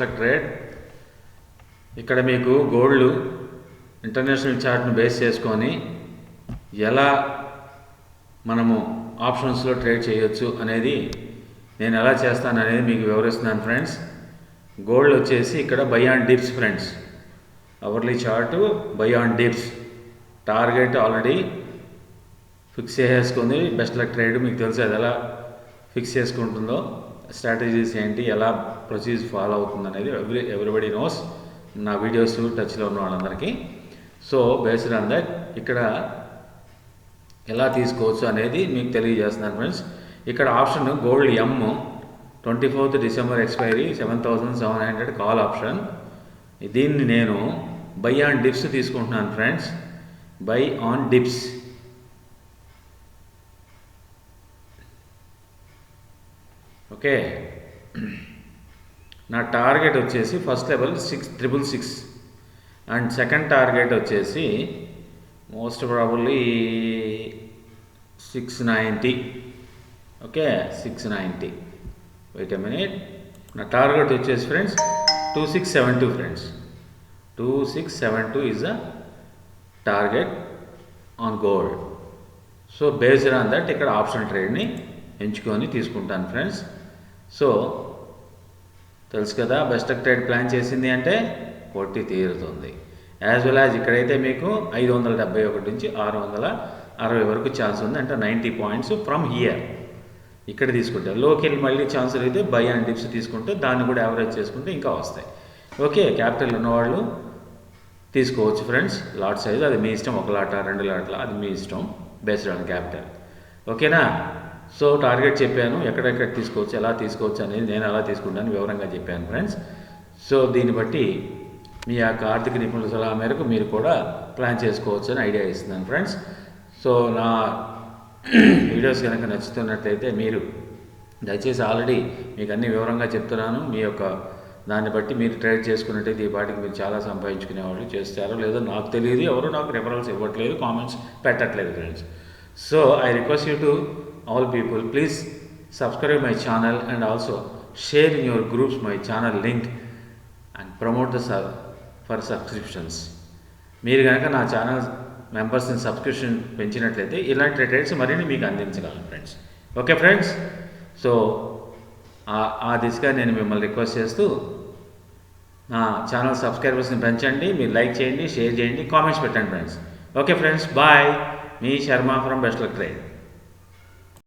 Best trade ఇక్కడ మీకు gold international చార్ట్ను base చేసుకొని ఎలా మనము ఆప్షన్స్లో ట్రేడ్ చేయొచ్చు అనేది నేను ఎలా చేస్తాను అనేది మీకు వివరిస్తున్నాను ఫ్రెండ్స్. గోల్డ్ వచ్చేసి ఇక్కడ buy on dips friends. Hourly chart buy on dips. Target already fix చేసుకుంది బెస్ట్ లక్ ట్రేడ్ మీకు తెలుసు అది ఎలా ఫిక్స్ చేసుకుంటుందో. స్ట్రాటజీస్ ఏంటి ఎలా ప్రొసీజ్ ఫాలో అవుతుంది అనేది ఎవ్రీ ఎవ్రీబడి నోస్ నా వీడియోస్ టచ్లో ఉన్న వాళ్ళందరికీ. సో బేస్డ్ ఆన్ దట్ ఇక్కడ ఎలా తీసుకోవచ్చు అనేది మీకు తెలియజేస్తున్నాను ఫ్రెండ్స్. ఇక్కడ option gold M twenty fourth December expiry seven thousand seven hundred call option. దీన్ని నేను బై ఆన్ డిప్స్ తీసుకుంటున్నాను friends. Buy on dips. Okay. నా టార్గెట్ వచ్చేసి first level six triple six. And second target వచ్చేసి most probably six ninety. Okay six ninety. Wait a minute. నా target వచ్చేసి friends two six seven two friends. Two six seven two is the target on gold. So based on that ఇక్కడ option ట్రేడ్ని ఎంచుకొని తీసుకుంటాను friends. So తెలుసు కదా best trade plan చేసింది అంటే కొట్టి తీరుతుంది. యాజ్ వెల్ యాజ్ ఇక్కడైతే మీకు ఐదు వందల డెబ్బై ఒకటి నుంచి ఆరు వందల అరవై వరకు ఛాన్స్ ఉంది అంటే నైంటీ పాయింట్స్ ఫ్రమ్ హియర్ ఇక్కడ తీసుకుంటే లోకెల్ మళ్ళీ ఛాన్సులు అయితే బై అండ్ డిప్స్ తీసుకుంటే దాన్ని కూడా యావరేజ్ చేసుకుంటే ఇంకా వస్తాయి. ఓకే క్యాపిటల్ ఉన్నవాళ్ళు తీసుకోవచ్చు ఫ్రెండ్స్ లాట్ సైజ్ అది మీ ఇష్టం ఒక లాట రెండు లాట్ల అది మీ ఇష్టం బేస్డ్ ఆన్ క్యాపిటల్ ఓకేనా సో టార్గెట్ చెప్పాను ఎక్కడెక్కడ తీసుకోవచ్చు ఎలా తీసుకోవచ్చు అనేది నేను ఎలా తీసుకుంటాను వివరంగా చెప్పాను ఫ్రెండ్స్. సో దీన్ని బట్టి మీ యొక్క ఆర్థిక నిపుణుల సలహా మేరకు మీరు కూడా ప్లాన్ చేసుకోవచ్చు అని ఐడియా ఇస్తున్నాను ఫ్రెండ్స్. సో నా వీడియోస్ కనుక నచ్చుతున్నట్లయితే మీరు దయచేసి ఆల్రెడీ మీకు అన్ని వివరంగా చెప్తున్నాను. మీ యొక్క దాన్ని బట్టి మీరు ట్రేడ్ చేసుకున్నట్టయితే ఈ పాటికి మీరు చాలా సంపాదించుకునే వాళ్ళు చేస్తారో లేదో నాకు తెలియదు ఎవరు నాకు రెఫరల్స్ ఇవ్వట్లేదు కామెంట్స్ పెట్టట్లేదు friends. So I request you to all people please subscribe my channel and also share in your groups my channel link and promote the for subscriptions మీరు కనుక నా ఛానల్ మెంబర్స్ని సబ్స్క్రిప్షన్ పెంచినట్లయితే ఇలాంటి రిటైల్స్ మరిన్ని మీకు అందించగలను ఫ్రెండ్స్ ఓకే ఫ్రెండ్స్ సో ఆ దిశగా నేను మిమ్మల్ని రిక్వెస్ట్ చేస్తూ నా ఛానల్ సబ్స్క్రైబర్స్ని పెంచండి మీరు లైక్ చేయండి షేర్ చేయండి కామెంట్స్ పెట్టండి friends okay friends bye me Sharma from best luck train